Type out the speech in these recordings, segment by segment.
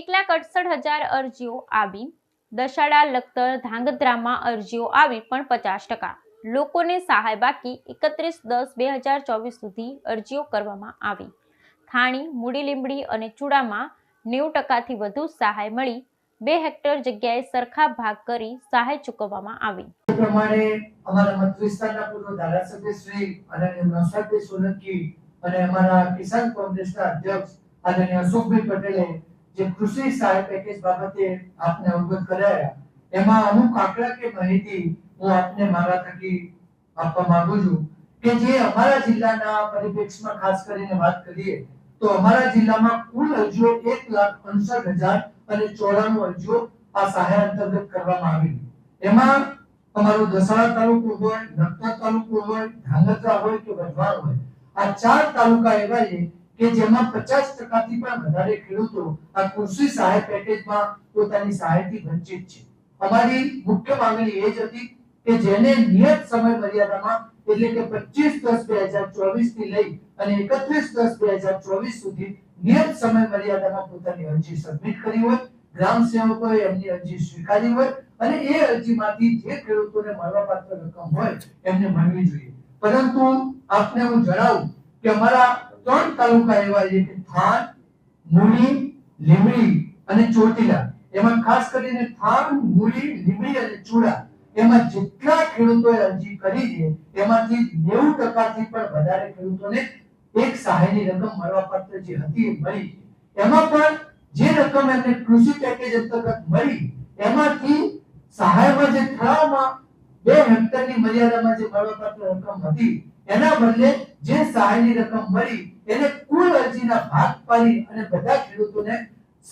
એક લાખ અડસઠ હજાર અરજીઓ આવી. દશાડા, લખતર, ધાંગધ્રામાં અરજીઓ આવી પણ પચાસ ટકા. લોકોને સહાય બાકી એકત્રીસ દસ બે હજાર ચોવીસ સુધી અરજીઓ કરવામાં આવી. ખાણી મૂડી લીંબડી અને ચૂડામાં નેવું ટકાથી વધુ સહાય મળી. બે હેક્ટર જગ્યાએ સરખા ભાગ કરી સહાય ચૂકવવામાં આવી. પ્રમાણે અમારા મત વિસ્તારના પૂર્વ ધારાસભ્ય શ્રી અને સોલંકી અને અમારા કિસાન કોંગ્રેસના અધ્યક્ષ આદરણીય અશોકભાઈ પટેલે જે કૃષિ સહાય પેકેજ બાબતે આપને અવગત કરાયા, એમાં અમુક આંકડા કે માહિતી હું આપને મારા થકી આપવા માંગુ છું કે જે અમારા જિલ્લાના પરિપ્રેક્ષમાં ખાસ કરીને વાત કરીએ, તો અમારા જિલ્લામાં કુલ અરજીઓ એક લાખ અડસઠ હજાર અને ચોરાણું અરજીઓ આ સહાય અંતર્ગત કરવામાં આવી. એમાં તમારો દસાડા તાલુકો હોય, નખત્રાણા તાલુકો હોય, ધાંગધ્રા હોય કે વઢવાણ હોય, આ ચાર તાલુકા એવા છે કે જેમાં પચાસ ટકાથી પણ વધારે ખેડૂતો આ કૃષિ સહાય પેકેજમાં પોતાની સહાયથી વંચિત છે. અમારી મુખ્ય માંગણી એ જ હતી કે જેને નિયત સમય મર્યાદામાં એટલે કે પચીસ દસ બે હજાર ચોવીસથી લઈ અને એકત્રીસ દસ બે હજાર ચોવીસ સુધી નિયત સમય મર્યાદામાં પોતાની અરજી સબમિટ કરી હોય, ગ્રામ સેવકોએ એમની અરજી સ્વીકારી હોય અને એ અરજીમાંથી જે ખેડૂતોને મળવાપાત્ર રકમ હોય એમને મળવી જોઈએ. પરંતુ આપને હું જણાવું કે અમારા ત્રણ તાલુકા એવા છે કે થાન મૂળી લીમડી અને ચોટીલા. એમાં ખાસ કરીને થાન મૂળી લીમડી અને ચૂડા. એમાં જેટલા ખેડૂતોએ અરજી કરી છે, એમાંથી નેવું ટકાથી પણ વધારે ખેડૂતોને એક સહાયની રકમ મળવાપાત્ર જે હતી એ મળી એમાં પણ જે રકમ એમને કૃષિ પેકેજ અંતર્ગત મળી, એમાંથી સહાયમાં જે ઠરાવમાં બે હેક્ટરની મર્યાદામાં જે મળવાપાત્ર રકમ હતી એના બદલે જે સહાયની રકમ મળી, એને કુલ અરજીના ભાગ પાડી અને બધા ખેડૂતોને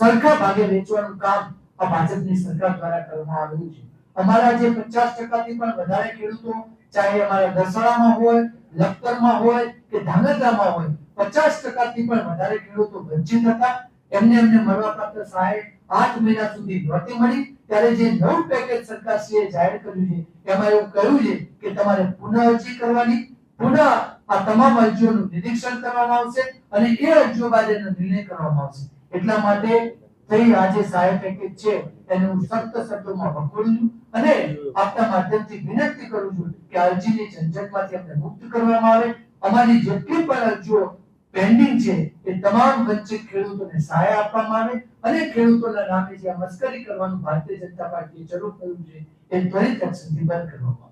સરખા ભાગે વેચવાનું કામ આ ભાજપની સરકાર દ્વારા કરવામાં આવ્યું છે. અમારા જે પચાસ ટકાથી પણ વધારે ખેડૂતો, ચાહે અમારા દસડામાં હોય, લખતરમાં હોય કે ધાંગધ્રામાં હોય, પચાસ ટકાથી પણ વધારે ખેડૂતો વંચિત હતા. એમને એમને મળવાપાત્ર સહાય આઠ મહિના સુધી નહોતી મળી. ત્યારે જે નવું પેકેજ સરકારશ્રીએ જાહેર કર્યું છે, એમાં એવું કહ્યું છે કે તમારે પુનઃ અરજી કરવાની પુનઃ આ તમામ અરજીઓનું નિરીક્ષણ કરવામાં આવશે અને એ અરજીઓ બાદ એનો નિર્ણય કરવામાં આવશે. એટલા માટે થઈ આ જે સહાય પેકેજ છે, એને હું સખ્ત શબ્દોમાં વખોડું છું અને આપના માધ્યમથી વિનંતી કરું છું કે અરજીની ઝંઝટમાંથી અમને મુક્ત કરવામાં આવે. અમારી જેટલી પણ અરજીઓ પેન્ડિંગ છે, એ તમામ વંચિત ખેડૂતોને સહાય આપવામાં આવે અને ખેડૂતોના નામે જે મસ્કરી કરવાનું ભારતીય જનતા પાર્ટીએ શરૂ કર્યું છે, એ ત્વરિત એક્શનથી બંધ કરવામાં